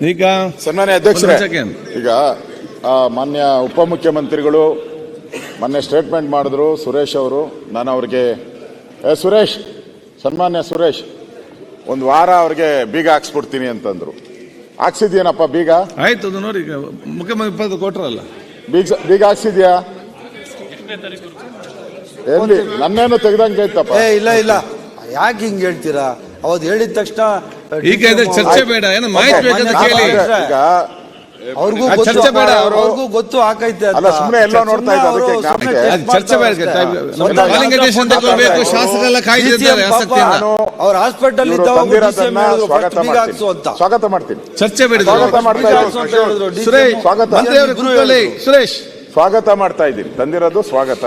ಈಗ ಸನ್ಮಾನ್ಯ ಅಧ್ಯಕ್ಷರೇ ಈಗ ಆ, ಮಾನ್ಯ ಉಪಮುಖ್ಯಮಂತ್ರಿಗಳು ಮೊನ್ನೆ ಸ್ಟೇಟ್ಮೆಂಟ್ ಮಾಡಿದ್ರು ಸುರೇಶ್ ಅವರು. ನಾನು ಅವ್ರಿಗೆ ಏ ಸುರೇಶ್ ಸನ್ಮಾನ್ಯ ಸುರೇಶ್ ಒಂದು ವಾರ ಅವ್ರಿಗೆ ಬೀಗ ಹಾಕ್ಸ್ಬಿಡ್ತೀನಿ ಅಂತಂದ್ರು. ಹಾಕ್ಸಿದ್ಯೇನಪ್ಪ ಬೀಗ? ಆಯ್ತು ನೋಡಿ ಈಗ ಮುಖ್ಯಮಂತ್ರಿ ಪದ ಕೊಟ್ರಲ್ಲ. ಬೀಗ ಬೀಗ ಹಾಕ್ಸಿದ್ಯಾ? ಎಲ್ಲಿ? ನನ್ನೇನು ತೆಗ್ದಂಗೆ ಆಯ್ತಪ್ಪ. ಏ ಇಲ್ಲ ಇಲ್ಲ. ಯಾಕೆ ಹಿಂಗೆ ಹೇಳ್ತೀರಾ? ಅವತ್ತು ಹೇಳಿದ ತಕ್ಷಣ ಈಗ ಇದ್ರ ಚರ್ಚೆ ಬೇಡ ಏನು ಮಾಹಿತಿ ಬೇಕಂತ ಕೇಳಿ ಅವ್ರಿಗೂ ಚರ್ಚೆ ಬೇಡ, ಅವ್ರು- ಅವ್ರಿಗೂ ಗೊತ್ತು ಹಾಕೈತೆ ಅಂತ. ಅಲ್ಲ, ಸುಮ್ಮನೆ ಎಲ್ಲ ನೋಡ್ತಾ ಇದ್ದಾರೆ ಅದಕ್ಕೆ ಜ್ಞಾಪಕ. ಅದು ಚರ್ಚೆ ಬೇಡ. ಸ್ವಲ್ಪ ಸ್ವಂತ ಕಾಲಿಂಗೇಶನ್ ತಗೊಳ್ಬೇಕು ಶಾಸಕರೆಲ್ಲ ಕಾಯ್ದಿದ್ದಾರೆ ಆಸಕ್ತಿಯಿಂದ ಅವ್ರ ಹಾಸ್ಪಿಟಲ್ ಇದ್ದಾಗ ತಂದಿರೋದನ್ನ ಸ್ವಾಗತ ಮಾಡ್ತೀನಿ ಅಂತ ಸ್ವಾಗತ ಮಾಡ್ತೀನಿ ಚರ್ಚೆ ಬೇಡ ಇದು. ಸ್ವಾಗತ ಮಾಡ್ತಾ ಇದ್ದೀನಿ ಅಂತ ಹೇಳಿದ್ರು. ಸುರೇಶ್ ಸ್ವಾಗತ. ಮಂತ್ರಿ ಕೂತ್ಕೊಳ್ಳಿ. ಸುರೇಶ್ ಸ್ವಾಗತ ಮಾಡ್ತಾ ಇದ್ದೀನಿ ತಂದಿರೋದು ಸ್ವಾಗತ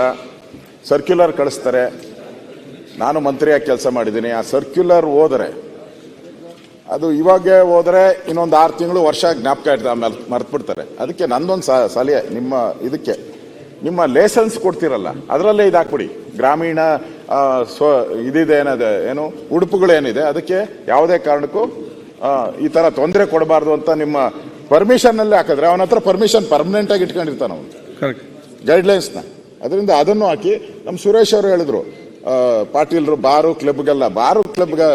ಸರ್ಕ್ಯುಲರ್ ಕಳಿಸ್ತಾರೆ ನಾನು ಮಂತ್ರಿಯಾಗಿ ಕೆಲಸ ಮಾಡಿದ್ದೀನಿ ಆ ಸರ್ಕ್ಯುಲರ್ ಹೋದರೆ. ಅದು ಇವಾಗ ಹೋದರೆ ಇನ್ನೊಂದು ಆರು ತಿಂಗಳು ವರ್ಷ ಜ್ಞಾಪಕ ಇರ್ತದೆ ಆಮೇಲೆ ಮರ್ತ್ಬಿಡ್ತಾರೆ. ಅದಕ್ಕೆ ನಂದೊಂದು ಸಲಹೆ ನಿಮ್ಮ ಇದಕ್ಕೆ. ನಿಮ್ಮ ಲೇಸನ್ಸ್ ಕೊಡ್ತಿರಲ್ಲ ಅದರಲ್ಲೇ ಇದಾಕ್ಬಿಡಿ. ಗ್ರಾಮೀಣ ಸ್ವ ಇದಿದೆ ಏನಿದೆ ಏನು ಉಡುಪುಗಳೇನಿದೆ ಅದಕ್ಕೆ ಯಾವುದೇ ಕಾರಣಕ್ಕೂ ಈ ಥರ ತೊಂದರೆ ಕೊಡಬಾರ್ದು ಅಂತ ನಿಮ್ಮ ಪರ್ಮಿಷನ್ನಲ್ಲೇ ಹಾಕಿದ್ರೆ ಅವನ ಹತ್ರ ಪರ್ಮಿಷನ್ ಪರ್ಮನೆಂಟಾಗಿ ಇಟ್ಕೊಂಡಿರ್ತಾನ ಅವನು. ಗೈಡ್ಲೈನ್ಸ್ನ ಅದರಿಂದ ಅದನ್ನು ಹಾಕಿ ನಮ್ಮ ಸುರೇಶ್ ಅವರು ಹೇಳಿದ್ರು ಪಾಟೀಲ್ರು ಬಾರು ಕ್ಲಬ್ಗೆಲ್ಲ ಬಾರು ಕ್ಲಬ್ಗೆ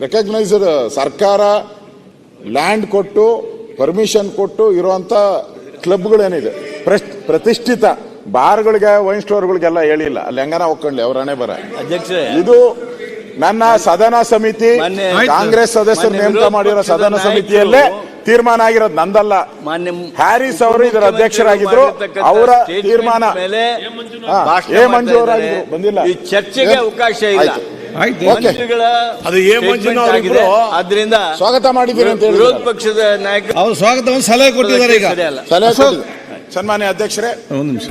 ರೆಕಗ್ನೈಸ್ಡ್ ಸರ್ಕಾರ ಲ್ಯಾಂಡ್ ಕೊಟ್ಟು ಪರ್ಮಿಷನ್ ಕೊಟ್ಟು ಇರುವಂತ ಕ್ಲಬ್ಗಳೇನಿದೆ. ಪ್ರತಿಷ್ಠಿತ ಬಾರ್ಗಳಿಗೆ ವೈನ್ ಸ್ಟೋರ್ಗಳಿಗೆಲ್ಲ ಹೇಳಿಲ್ಲ. ಅಲ್ಲಿ ಹೆಂಗನ ಒಕ್ಕೊಂಡ್ಲಿ ಅವ್ರ ಹಣೆ ಬರ. ಇದು ನನ್ನ ಸದನ ಸಮಿತಿ ಕಾಂಗ್ರೆಸ್ ಸದಸ್ಯರು ನೇಮಕ ಮಾಡಿರೋ ಸದನ ಸಮಿತಿಯಲ್ಲೇ ತೀರ್ಮಾನ ಆಗಿರೋದು ನಂದಲ್ಲ. ಮಾನ್ಯ ಹ್ಯಾರಿಸ್ ಅವರು ಇದರ ಅಧ್ಯಕ್ಷರಾಗಿದ್ರು. ಅವರ ತೀರ್ಮಾನ ಮೇಲೆ ಎ ಮಂಜು ಅವರಾಗಿದ್ರು, ಬಂದಿಲ್ಲ. ಈ ಚರ್ಚೆಗೆ ಅವಕಾಶ ಇಲ್ಲ. ಅದು ಎ ಮಂಜುನ ಅದರಿಂದ ಸ್ವಾಗತ ಮಾಡಿದ್ದೀರಿ ಅಂತ ವಿರೋಧ ಹೇಳಿದ್ರು ಪಕ್ಷದ ನಾಯಕ ಅವ್ರು ಸ್ವಾಗತವನ್ನು ಸಲಹೆ ಕೊಟ್ಟಿದ್ದಾರೆ ಈಗ. ಸಲಹೆ. ಸನ್ಮಾನ್ಯ ಅಧ್ಯಕ್ಷರೇ. ಒಂದು ನಿಮಿಷ.